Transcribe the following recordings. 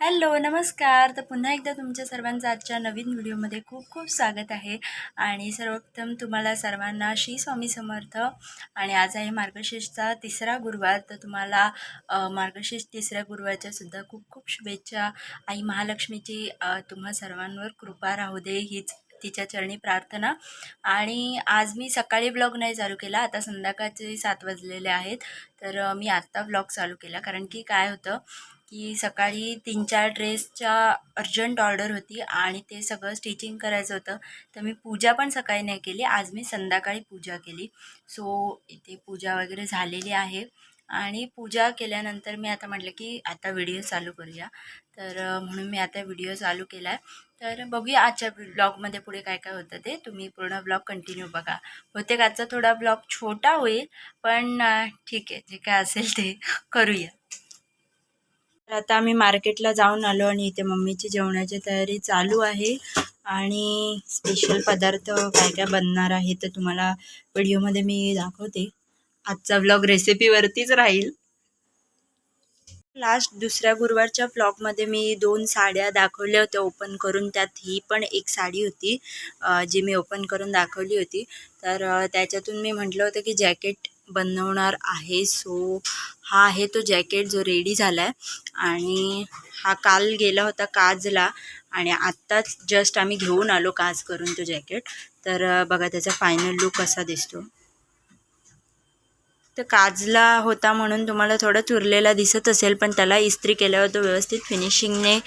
Hello नमस्कार. तर पुन्हा एकदा तुमच्या सर्वांचं आजच्या नवीन व्हिडिओमध्ये खूप खूप स्वागत आहे. आणि सर्वप्रथम तुम्हाला सर्वांना श्री स्वामी समर्थ. आणि आज आहे मार्गशीर्षचा तिसरा गुरुवार. तर तुम्हाला मार्गशीर्ष तिसऱ्या गुरुवारच्या सुद्धा खूप खूप शुभेच्छा. आई महालक्ष्मीची तुम्हा सर्वांवर कृपा राहू दे हीच तिच्या चरणी प्रार्थना. आणि आज मी सकाळी ब्लॉग नाही चालू केला. आता संध्याकाळचे सात वाजलेले आहेत. तर मी आत्ता ब्लॉग चालू केला. कारण की काय होतं की सकाळी तीन चार ड्रेसच्या अर्जंट ऑर्डर होती आणि ते सगळं स्टिचिंग करायचं होतं. तर मी पूजा पण सकाळी नाही केली आज मी संध्याकाळी पूजा केली. सो इथे पूजा वगैरे झालेली आहे. आणि पूजा केल्यानंतर मी आता म्हटलं की आता व्हिडिओ चालू करूया. तर म्हणून मी आता व्हिडिओ चालू केला आहे तर बघूया आजच्या ब्लॉगमध्ये पुढे काय काय होतं ते. तुम्ही पूर्ण ब्लॉग कंटिन्यू बघा. बहुतेक आजचा थोडा ब्लॉग छोटा होईल पण ठीक आहे. जे काय असेल ते करूया. तर आता आम्ही मार्केटला जाऊन आलो आणि इथे मम्मीची जेवणाची तयारी चालू आहे. आणि स्पेशल पदार्थ काय काय बनणार आहे तर तुम्हाला व्हिडिओमध्ये मी दाखवते. आजचा ब्लॉग रेसिपीवरतीच राहील. लास्ट दुसऱ्या गुरुवारच्या ब्लॉगमध्ये मी दोन साड्या दाखवल्या होत्या ओपन करून. त्यात ही पण एक साडी होती जी मी ओपन करून दाखवली होती. तर त्याच्यातून मी म्हटलं होतं की जॅकेट बनवणार आहे. सो हा आहे तो जॅकेट जो रेडी झाला आहे आणि हा काल गेला होता काजला आणि आत्ताच जस्ट आम्ही घेऊन आलो काज करून तो जॅकेट तर बघा त्याचा फायनल लुक कसा दिसतो. तर काजला होता म्हणून तुम्हाला थोडा चुरलेला दिसत असेल पण त्याला इस्त्री केल्यावर तो व्यवस्थित फिनिशिंगने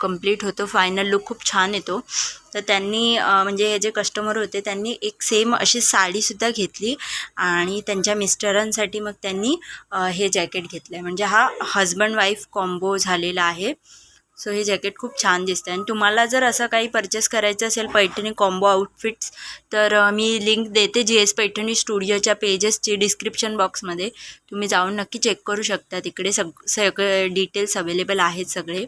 कंप्लीट होतो. फायनल लुक खूप छान येतो. तर त्यांनी म्हणजे हे जे कस्टमर होते त्यांनी एक सेम अशी साडीसुद्धा घेतली आणि त्यांच्या मिस्टरांसाठी मग त्यांनी हे जॅकेट घेतलं आहे म्हणजे हा हजबंड वाईफ कॉम्बो झालेला आहे. सो हे जॅकेट खूप छान दिसतं आणि तुम्हाला जर असं काही परचेस करायचं असेल पैठणी कॉम्बो आउटफिट्स तर मी लिंक देते जी एस पैठणी स्टुडिओच्या पेजेसची डिस्क्रिप्शन बॉक्समध्ये तुम्ही जाऊन नक्की चेक करू शकता. तिकडे सग सगळे डिटेल्स अवेलेबल आहेत सगळे.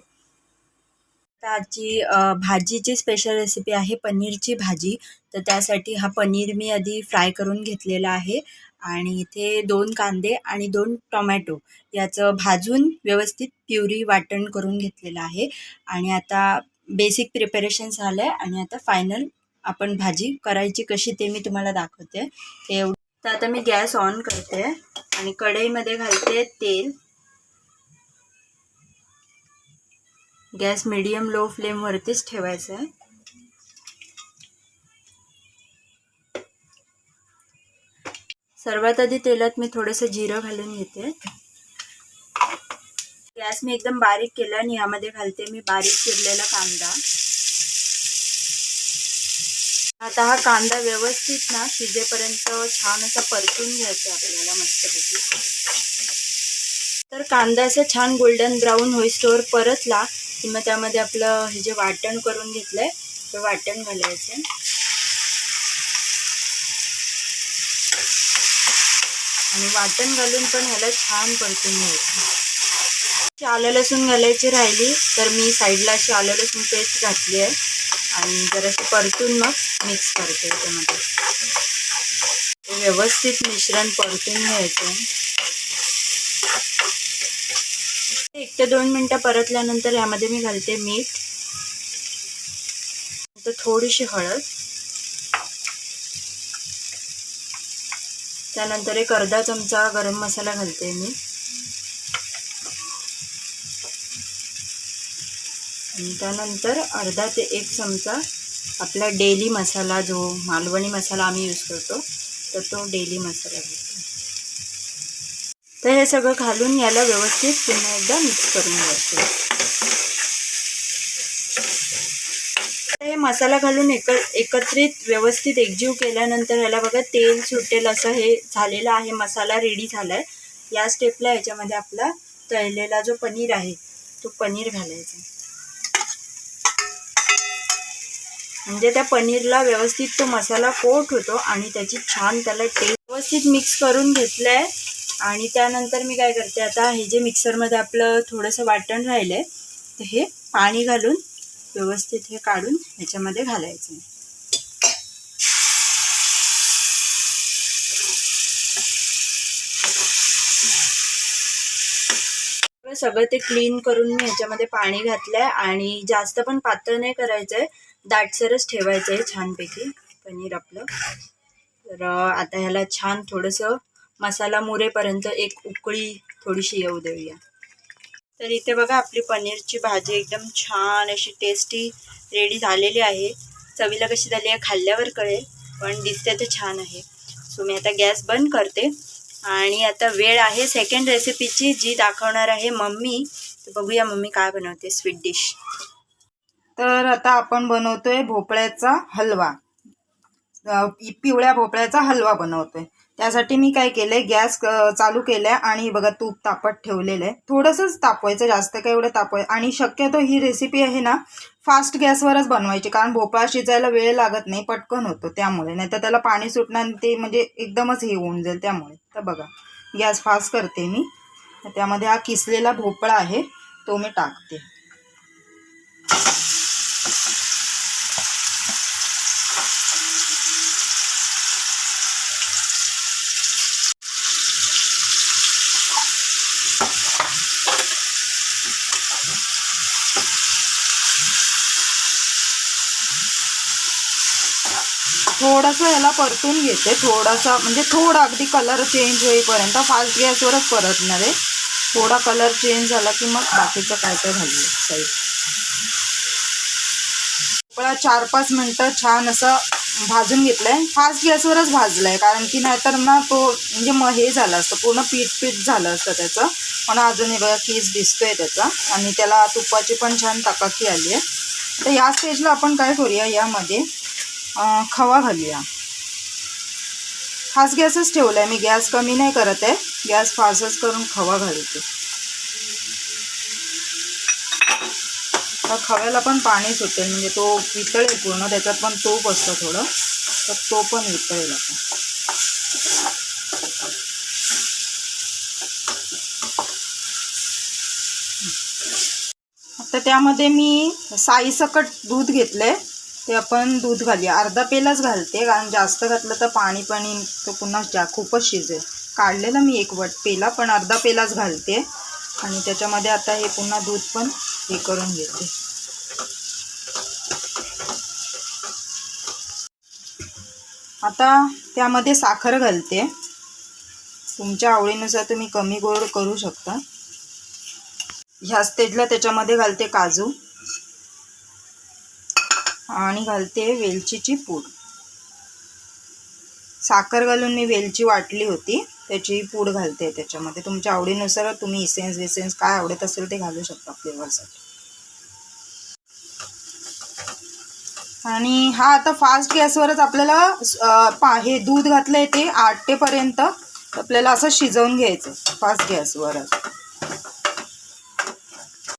आजची भाजीची स्पेशल रेसिपी आहे पनीरची भाजी. तर त्यासाठी हा पनीर मी आधी फ्राय करून घेतलेला आहे. आणि इथे दोन कांदे आणि दोन टोमॅटो याचं भाजून व्यवस्थित प्युरी वाटण करून घेतलेलं आहे. आणि आता बेसिक प्रिपरेशन झालं आहे आणि आता फायनल आपण भाजी करायची कशी ते मी तुम्हाला दाखवते. ते एवढं तर आता मी गॅस ऑन करते आणि कढईमध्ये घालते तेल. गॅस मिडियम लो फ्लेमवरतीच ठेवायचं आहे सर्वात आधी तेलात मी थोडंसं जिरं घालून घेते. गॅस मी एकदम बारीक केला आणि यामध्ये घालते मी बारीक चिरलेला कांदा. आता हा कांदा व्यवस्थित ना शिजेपर्यंत छान असा परतून घ्यायचा आपल्याला मस्तपैकी. तर कांदा असा छान गोल्डन ब्राऊन होईस्तोवर परतला की मग त्यामध्ये आपलं हे जे वाटण करून घेतलंय ते वाटण घालायचं. आणि वाटण घालून पण ह्याला छान परतून घ्यायचं. आलं लसूण घालायची राहिली तर मी साईडला अशी आलं लसूण पेस्ट घातली आहे. आणि जराशी परतून मग मिक्स करते त्यामध्ये ते व्यवस्थित मिश्रण परतून घ्यायचं एक ते दोन मिनटं परतल्यानंतर यामध्ये मी घालते मीठ. थोडीशी हळद. त्यानंतर एक अर्धा चमचा गरम मसाला घालते मी. आणि त्यानंतर अर्धा ते एक चमचा आपला डेली मसाला जो मालवणी मसाला आम्ही यूज करतो तर तो डेली मसाला घालतो. तर हे सगळं घालून याला व्यवस्थित पुन्हा एकदा मिक्स करून घ्यायचं हे मसाला घालून एक एकत्रित व्यवस्थित एकजीव केल्यानंतर ह्याला बघा तेल सुटेल असं हे झालेलं आहे. मसाला रेडी झाला आहे या स्टेपला याच्यामध्ये आपला तळलेला जो पनीर आहे तो पनीर घालायचा. म्हणजे त्या पनीरला व्यवस्थित तो मसाला कोट होतो आणि त्याची छान त्याला टेस्ट व्यवस्थित मिक्स करून घेतलं आहे आणि त्यानंतर मी काय करते आता हे जे मिक्सरमध्ये आपलं थोडंसं वाटण राहिलं आहे तर हे पाणी घालून व्यवस्थित हे काढून ह्याच्यामध्ये घालायचं. सगळं ते क्लीन करून मी ह्याच्यामध्ये पाणी घातलंय आणि जास्त पण पातळ नाही करायचंय. दाटसरच ठेवायचंय छानपैकी पनीर आपलं. तर आता ह्याला छान थोडंसं मसाला मुरेपर्यंत एक उकळी थोडीशी येऊ देऊया. तर इथे बघा आपली पनीरची भाजी एकदम छान अशी टेस्टी रेडी झालेली आहे. चवीला कशी झाली आहे खाल्ल्यावर कळेल पण दिसते तर छान आहे. सो मी आता गॅस बंद करते. आणि आता वेळ आहे सेकंड रेसिपीची जी दाखवणार आहे मम्मी. तर बघूया मम्मी काय बनवते स्वीट डिश तर आता आपण बनवतोय भोपळ्याचा हलवा. पिवळ्या भोपळ्याचा हलवा बनवतोय. त्यासाठी मी काय केलंय गॅस चालू चालू केलाय आणि बघा तूप तापत ठेवलेलं आहे. थोडंसंच तापवायचं जास्त काय एवढं तापवायचं आणि शक्यतो ही रेसिपी आहे ना फास्ट गॅसवरच बनवायची कारण भोपळा शिजायला वेळ लागत नाही पटकन होतो त्यामुळे. नाही तर त्याला पाणी सुटणार ते म्हणजे एकदमच हे होऊन जाईल त्यामुळे. तर बघा गॅस फास्ट करते मी. त्यामध्ये हा किसलेला भोपळा आहे तो मी टाकते. थोडंसं ह्याला परतून घेते. थोडासा म्हणजे थोडा अगदी कलर चेंज होईपर्यंत फास्ट गॅसवरच परतणार आहे. थोडा कलर चेंज झाला की मग बाकीचं काय काय घालूया साईड. भोपळा चार पाच मिनटं छान असं भाजून घेतलंय. फास्ट गॅसवरच आहे कारण की नाहीतर ना तो म्हणजे मग हे झालं असतं पूर्ण पीठ पीठ झालं असतं त्याचं. पण अजून हे बघा कीस दिसतोय त्याचा. आणि त्याला तुपाची पण छान तकाकी आली आहे. तर या स्टेजला आपण काय करूया यामध्ये? खवा घालूया. खास गॅसच ठेवलाय मी गॅस कमी नाही करत आहे. गॅस फास्टच करून खवा घालते. तर खव्याला पण पाणी सुटेल म्हणजे तो वितळेल पूर्ण त्याच्यात पण तूप असतं थोडं. तर तो पण वितळेल आता. आता त्यामध्ये मी साईसकट दूध घेतलं आहे ते आपण दूध घालूया. अर्धा पेलाच घालते कारण जास्त घातलं तर पाणी पाणी तो पुन्हा जा खूपच शिजेल. काढलेलं मी एक वट पेला पण अर्धा पेलाच घालते. आणि त्याच्यामध्ये आता हे पुन्हा दूध पण हे करून घेते. आता त्यामध्ये साखर घालते. तुमच्या आवडीनुसार तुम्ही कमी गोड करू शकता. ह्या स्टेजला त्याच्यामध्ये घालते काजू. आणि घालते वेलचीची पूड. साखर घालून मी वेलची वाटली होती त्याची पूड घालते त्याच्यामध्ये. तुमच्या आवडीनुसार तुम्ही इसेन्स विसेन्स काय आवडत असेल ते घालू शकता फ्लेवरसाठी आणि हा आता फास्ट गॅसवरच आपल्याला पा हे दूध घातलंय ते आटेपर्यंत आपल्याला असं शिजवून घ्यायचं फास्ट गॅसवरच.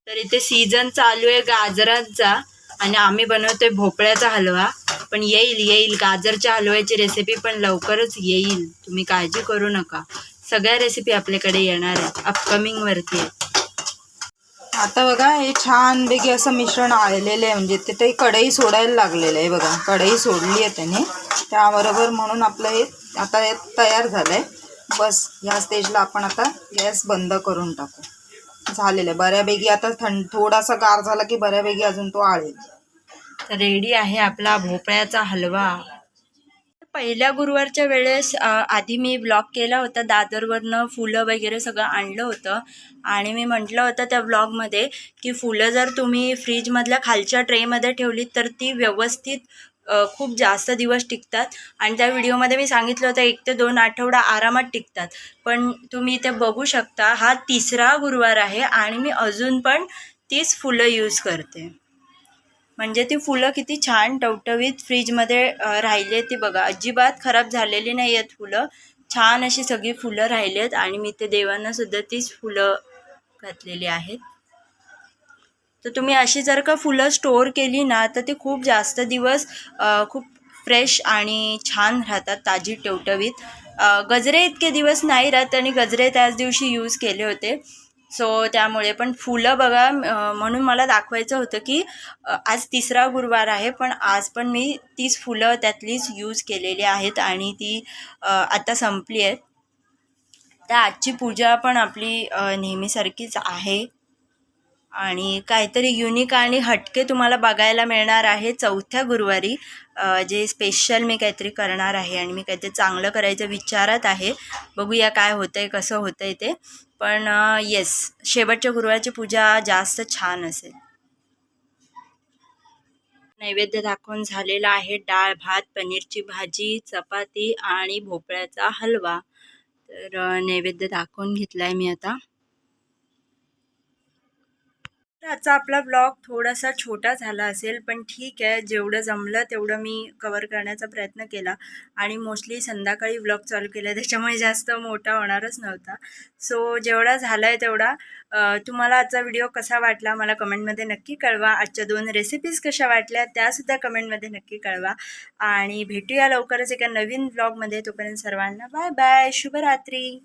तर इथे सीझन चालू आहे गाजरांचा. आणि आम्ही बनवतोय भोपळ्याचा हलवा. पण येईल येईल. गाजरच्या हलव्याची रेसिपी पण लवकरच येईल. तुम्ही काळजी करू नका. सगळ्या रेसिपी आपल्याकडे येणार आहेत. अपकमिंग वरती आहेत. आता बघा हे छानपैकी असं मिश्रण आलेलं आहे. म्हणजे ते ते कढई सोडायला लागलेलं आहे बघा. कढई सोडली आहे त्याने. त्याबरोबर म्हणून आपलं हे आता हे तयार झालं आहे बस ह्या स्टेजला आपण आता गॅस बंद करून टाकू. झालेलं आहे. बऱ्यापैकी आता थंड थोडासा गार झाला की बऱ्यापैकी अजून तो आळेल. रेडी आहे आपला भोपळ्याचा हलवा. पहिल्या गुरुवारच्या वेळेस आधी मी ब्लॉग केला होता. दादरवरनं फुलं वगैरे सगळं आणलं होतं. आणि मी म्हटलं होतं त्या ब्लॉगमध्ये की फुलं जर तुम्ही फ्रीजमधल्या खालच्या ट्रेमध्ये ठेवलीत तर ती व्यवस्थित खूप जास्त दिवस टिकतात. आणि त्या व्हिडिओमध्ये मी सांगितलं होतं एक ते दोन आठवडा आरामात टिकतात. पण तुम्ही इथे बघू शकता हा तिसरा गुरुवार आहे आणि मी अजून पण तीच फुलं यूज करते. म्हणजे ती फुलं किती छान टवटवीत फ्रीजमध्ये राहिली आहेत ती बघा. अजिबात खराब झालेली नाही आहेत फुलं. छान अशी सगळी फुलं राहिली आहेत आणि मी ते देवांना सुद्धा तीच फुलं घातलेली आहेत. तर तुम्ही अशी जर का फुलं स्टोअर केली ना तर ती खूप जास्त दिवस खूप फ्रेश आणि छान राहतात ताजी टवटवीत. गजरे इतके दिवस नाही राहत आणि गजरे त्याच दिवशी यूज केले होते. सो त्यामुळे पण फुलं बघा म्हणून मला दाखवायचं होतं की आज तिसरा गुरुवार आहे पण आज पण मी तीच फुलं त्यातलीच यूज केलेली आहेत आणि ती आता संपली आहेत. तर आजची पूजा पण आपली नेहमीसारखीच आहे. आणि काहीतरी युनिक आणि हटके तुम्हाला बघायला मिळणार आहे चौथ्या गुरुवारी. जे स्पेशल मी काहीतरी करणार आहे आणि मी काहीतरी चांगलं करायचं विचारात आहे. बघूया काय होतं आहे कसं होतं आहे ते. पण येस शेवटच्या गुरुवारची पूजा जास्त छान असेल. नैवेद्य दाखवून झालेला आहे डाळ भात पनीरची भाजी चपाती आणि भोपळ्याचा हलवा. तर नैवेद्य दाखवून घेतला आहे मी आता. तर आजचा आपला ब्लॉग थोडासा छोटा झाला असेल पण ठीक आहे. जेवढं जमलं तेवढं मी कवर करण्याचा प्रयत्न केला. आणि मोस्टली संध्याकाळी ब्लॉग चालू केला त्याच्यामुळे जास्त मोठा होणारच नव्हता. सो जेवढा झाला आहे तेवढा तुम्हाला आजचा व्हिडिओ कसा वाटला मला कमेंटमध्ये नक्की कळवा. आजच्या दोन रेसिपीज कशा वाटल्या त्यासुद्धा कमेंटमध्ये नक्की कळवा. आणि भेटूया लवकरच एका नवीन ब्लॉगमध्ये तोपर्यंत सर्वांना बाय बाय शुभरात्री.